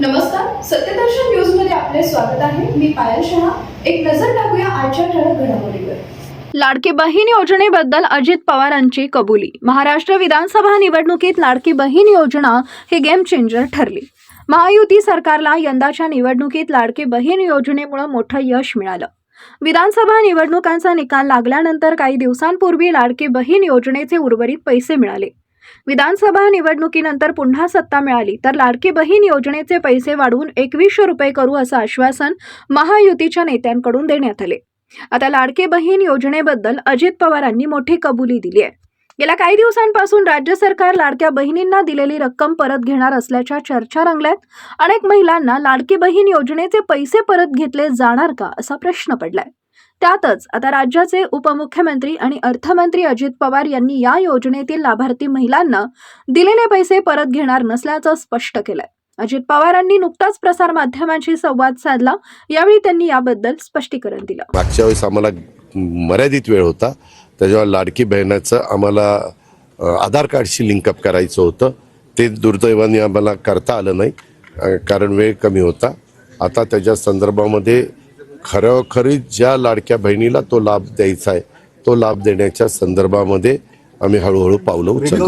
नमस्कार सत्यदर्शन न्यूजमध्ये आपले स्वागत आहे. मी पायल शहा. एक नजर टाकूया आजच्या ठळक घडामोडीवर. लाडकी बहीण योजनेबद्दल अजित पवारांची कबुली. महाराष्ट्र विधानसभा निवडणुकीत लाडकी बहीण योजना ही गेम चेंजर ठरली. महायुती सरकारला यंदाच्या निवडणुकीत लाडकी बहीण योजनेमुळे मोठं यश मिळालं. विधानसभा निवडणुकांचा निकाल लागल्यानंतर काही दिवसांपूर्वी लाडकी बहीण योजनेचे उर्वरित पैसे मिळाले. विधानसभा निवडणुकीनंतर पुन्हा सत्ता मिळाली तर लाडकी बहीण योजनेचे पैसे वाढवून एकवीसशे रुपये करू असं आश्वासन महायुतीच्या नेत्यांकडून देण्यात आले. आता लाडकी बहीण योजनेबद्दल अजित पवारांनी मोठी कबुली दिली आहे. गेल्या काही दिवसांपासून राज्य सरकार लाडक्या बहिणींना दिलेली रक्कम परत घेणार असल्याच्या चर्चा रंगल्यात. अनेक महिलांना लाडकी बहीण योजनेचे पैसे परत घेतले जाणार का असा प्रश्न पडलाय. त्यातच आता राज्याचे उपमुख्यमंत्री आणि अर्थमंत्री अजित पवार यांनी या योजनेतील लाभार्थी महिलांना दिलेले पैसे परत घेणार नसल्याचं स्पष्ट केलंय. अजित पवारांनी नुकताच प्रसार माध्यमांशी संवाद साधला. यावेळी त्यांनी याबद्दल स्पष्टीकरण दिलं. मागच्या वेळेस आम्हाला मर्यादित वेळ होता. त्याच्यावर लाडकी बहिणाचं आम्हाला आधार कार्डशी लिंकअप करायचं होतं. ते दुर्दैवाने आम्हाला करता आलं नाही. कारण वेळ कमी होता. आता त्याच्या संदर्भामध्ये खरोखरी ज्या लाडक्या बहिणीला तो लाभ द्यायचा आहे तो लाभ देण्याच्या संदर्भामध्ये आम्ही हळूहळू पावलं उचलतो.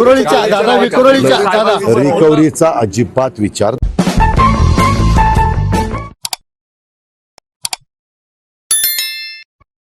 रिकव्हरीचा अजिबात विचार